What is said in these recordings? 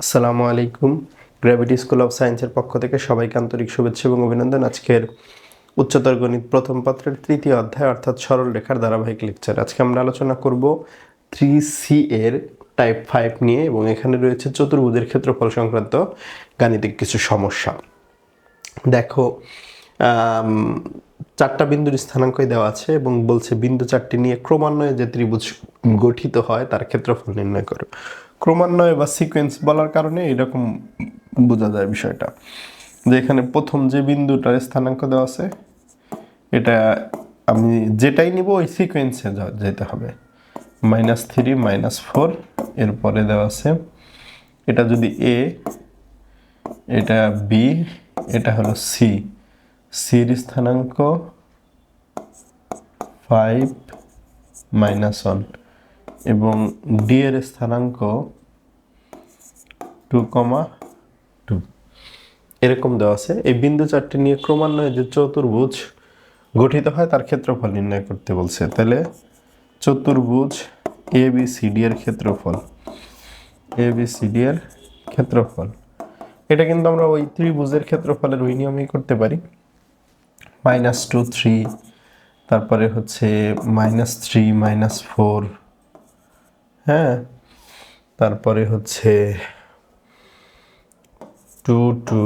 আসসালামু আলাইকুম। Gravity school of সায়েন্সের পক্ষ থেকে সবাইকে আন্তরিক শুভেচ্ছা এবং অভিনন্দন। আজকের উচ্চতর গণিত প্রথম পত্রের তৃতীয় অধ্যায় অর্থাৎ সরল রেখার ধারাবাহিক লেকচার আজকে আমরা আলোচনা করব থ্রি সি এর টাইপ ফাইভ নিয়ে এবং এখানে রয়েছে চতুর্ভুজের ক্ষেত্রফল সংক্রান্ত গাণিতিক কিছু সমস্যা। দেখো চারটা বিন্দুর স্থানাঙ্কই দেওয়া আছে এবং বলছে বিন্দু চারটি নিয়ে ক্রমান্বয়ে যে ত্রিভুজ গঠিত হয় তার ক্ষেত্রফল নির্ণয় করো। ক্রমান্বয়ে বা সিকোয়েন্স বলার কারণে এরকম বোঝা যায় বিষয়টা। যে এখানে প্রথম যে বিন্দুটার স্থানাঙ্ক দেওয়া আছে, এটা আমি যেটাই নিব ওই সিকোয়েন্সে যেতে হবে। মাইনাস থ্রি মাইনাস ফোর এরপরে দেওয়া আছে, এটা যদি এ এটা বি এটা হলো সি সির স্থানাঙ্ক ফাইভ মাইনাস ওয়ান এবং ডি এর স্থানাঙ্ক টু কমা টু এরকম দেওয়া আছে। এই বিন্দু চারটি নিয়ে ক্রমান্বয়ে যে চতুর্ভুজ গঠিত হয়, তার ক্ষেত্রফল নির্ণয় করতে বলছে। তাহলে চতুর্ভুজ এ বি সি ডি এর ক্ষেত্রফল। এ বি সি ডি এর ক্ষেত্রফল। এটা কিন্তু আমরা ওই ত্রিভুজের ক্ষেত্রফলের ওই নিয়মেই করতে পারি। মাইনাস টু থ্রি তারপরে হচ্ছে মাইনাস থ্রি মাইনাস ফোর হ্যাঁ? তারপরে হচ্ছে টু টু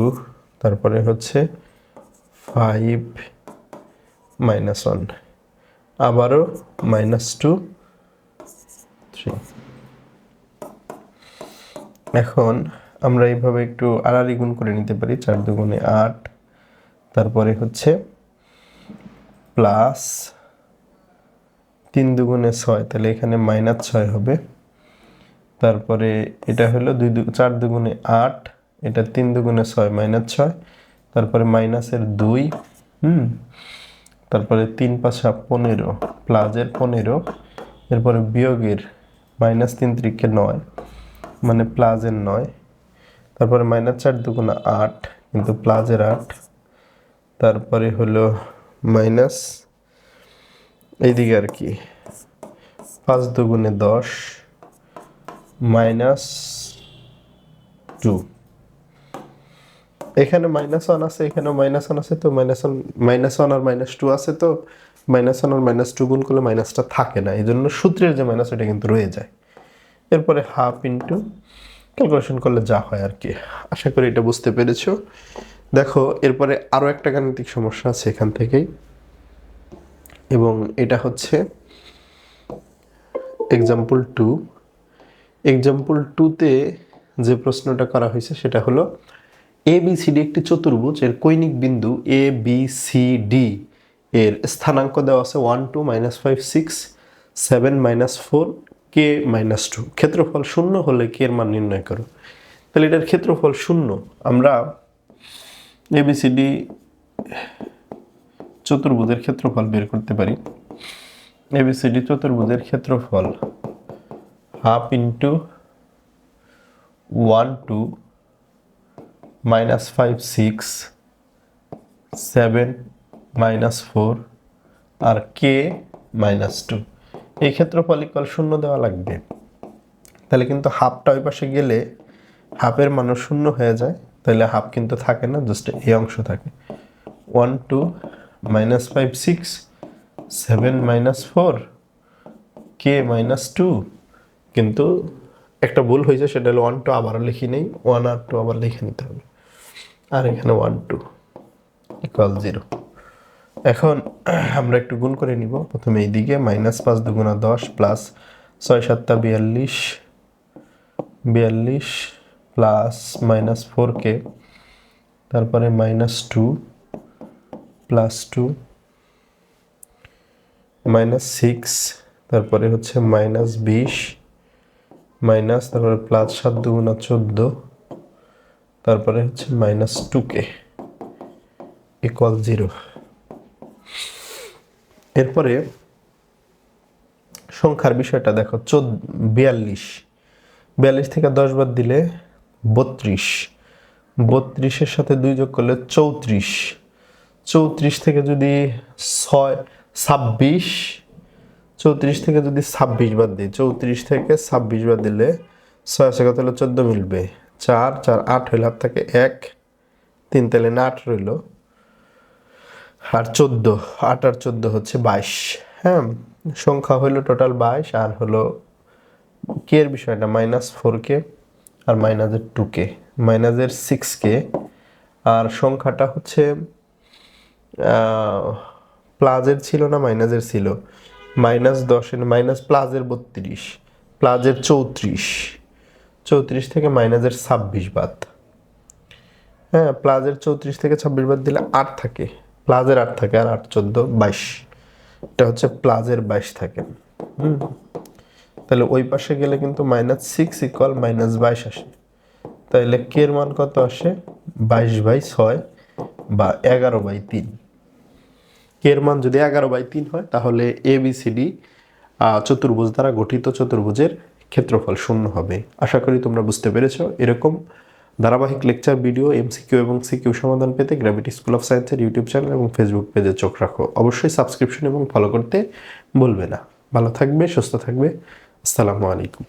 তারপরে হচ্ছে ফাইভ মাইনাস ওয়ান আবারও মাইনাস টু থ্রি এখন আমরা এইভাবে একটু আড়াআড়ি গুণ করে নিতে পারি, চার দুগুণে আট, তারপরে হচ্ছে প্লাস তিন দুগুণে ছয়, তাহলে এখানে মাইনাস ছয় হবে। তারপরে এটা হলো দুই দু চার দুগুণে আট, এটা তিন দুগুণে ছয় মাইনাস ছয়। তারপরে মাইনাসের দুই, হুম? তারপরে তিন পাঁচা পনেরো প্লাসের পনেরো। এরপরে বিয়োগের মাইনাস তিন ত্রিকে নয় মানে প্লাসের নয়। তারপরে মাইনাস চার দুগুণে আট, কিন্তু প্লাসের আট। তারপরে হলো মাইনাস এইদিকে আর কি। পাঁচ দুগুণে দশ মাইনাস টু। এখানে মাইনাস ওয়ান আছে, এখানেও মাইনাস ওয়ান আছে, তো মাইনাস ওয়ান মাইনাস ওয়ান আর মাইনাস টু আছে, তো মাইনাস ওয়ান আর মাইনাস টু গুণ করলে মাইনাসটা থাকে না। এই জন্য সূত্রের যে মাইনাস ওটা কিন্তু রয়ে যায়। এরপরে হাফ ইন্টু ক্যালকুলেশন করলে যা হয় আর কি। আশা করি এটা বুঝতে পেরেছ। দেখো, এরপরে আরও একটা গাণিতিক সমস্যা আছে এখান থেকেই। এবং এটা হচ্ছে এক্সাম্পল টু এক্সাম্পল টুতে যে প্রশ্নটা করা হয়েছে সেটা হলো এ বি সি ডি একটি চতুর্ভুজ, এর কৈনিক বিন্দু এ বি সি ডি এর স্থানাঙ্ক দেওয়া আছে one two minus five six seven minus four k minus two ক্ষেত্রফল শূন্য হলে কে এর মান নির্ণয় করো। তাহলে এটার ক্ষেত্রফল শূন্য। আমরা এবিসিডি চতুর্ভুজের ক্ষেত্রফল বের করতে পারি। এবিসিডি চতুর্ভুজের ক্ষেত্রফল half into one two minus five six seven minus four আর কে মাইনাস টু এই ক্ষেত্রফল ইকুয়াল শূন্য দেওয়া লাগবে। তাহলে কিন্তু হাফটা ওই পাশে গেলে হাফের মানুষ শূন্য হয়ে যায়। তাহলে হাফ কিন্তু থাকে না জাস্ট এই অংশ থাকে। One two minus five six seven minus four k minus two কিন্তু একটা ভুল হয়েছে, সেটা হলো ওয়ান টু আবার লিখি নেই। ওয়ান আর টু আবার লিখে নিতে হবে। আর এখানে ওয়ান টু ইকুয়াল জিরো এখন আমরা একটু গুণ করে নিব। প্রথমে এইদিকে মাইনাস পাঁচ দুগুণা দশ প্লাস ছয় সাতটা বিয়াল্লিশ বিয়াল্লিশ প্লাস মাইনাস ফোর কে তারপরে minus two plus two minus six তারপরে হচ্ছে মাইনাস বিশ মাইনাস তারপরে প্লাস সাত দুগুণা চোদ্দ, তারপরে হচ্ছে minus two k equal zero এরপরে সংখ্যার বিষয়টা দেখো, চোদ্দ, বিয়াল্লিশ। বিয়াল্লিশ থেকে দশ বাদ দিলে বত্রিশ। বত্রিশের সাথে দুই যোগ করলে চৌত্রিশ। চৌত্রিশ থেকে যদি ছয়, ছাব্বিশ, চৌত্রিশ থেকে যদি ছাব্বিশ বাদ দিই, চৌত্রিশ থেকে ছাব্বিশ বাদ দিলে ছয় আছে কত হলে? চোদ্দ মিলবে। চার চার আট হইল হাত থাকে এক, তিন তেলে না আট রইল। আর চোদ্দ, আট আর চোদ্দ হচ্ছে বাইশ। হ্যাঁ সংখ্যা হইল টোটাল বাইশ, আর হলো কে এর বিষয়টা? মাইনাস ফোর কে আর মাইনাসের টু কে। মাইনাসের সিক্স কে। আর সংখ্যাটা হচ্ছে প্লাজের ছিল না, মাইনাসের ছিল। মাইনাস দশের, মাইনাস প্লাজের বত্রিশ, প্লাজের চৌত্রিশ। চৌত্রিশ থেকে মাইনাসের ছাব্বিশ বাদ। হ্যাঁ প্লাজের চৌত্রিশ থেকে ছাব্বিশ বাদ দিলে আট থাকে। প্লাজের আট থাকে আর আট চোদ্দ বাইশ। এটা হচ্ছে প্লাজের বাইশ থাকে। হুম। তাহলে ওই পাশে গেলে কিন্তু মাইনাস সিক্স ইকুয়াল মাইনাস বাইশ আসে। তাহলে কে এর মান কত আসে? বাইশ বাই ছয়। বা এগারো বাই তিন। এর মান যদি এগারো বাই তিন হয়, তাহলে এ বি সি ডি চতুর্ভুজ দ্বারা গঠিত চতুর্ভুজের ক্ষেত্রফল শূন্য হবে। আশা করি তোমরা বুঝতে পেরেছ। এরকম ধারাবাহিক লেকচার ভিডিও এমসিকিউ এবং সিকিউ সমাধান পেতে গ্র্যাভিটি স্কুল অফ সায়েন্সের ইউটিউব চ্যানেল এবং ফেসবুক পেজে চোখ রাখো। অবশ্যই সাবস্ক্রিপশন এবং ফলো করতে ভুলবে না। ভালো থাকবে, সুস্থ থাকবে। আসসালামু আলাইকুম।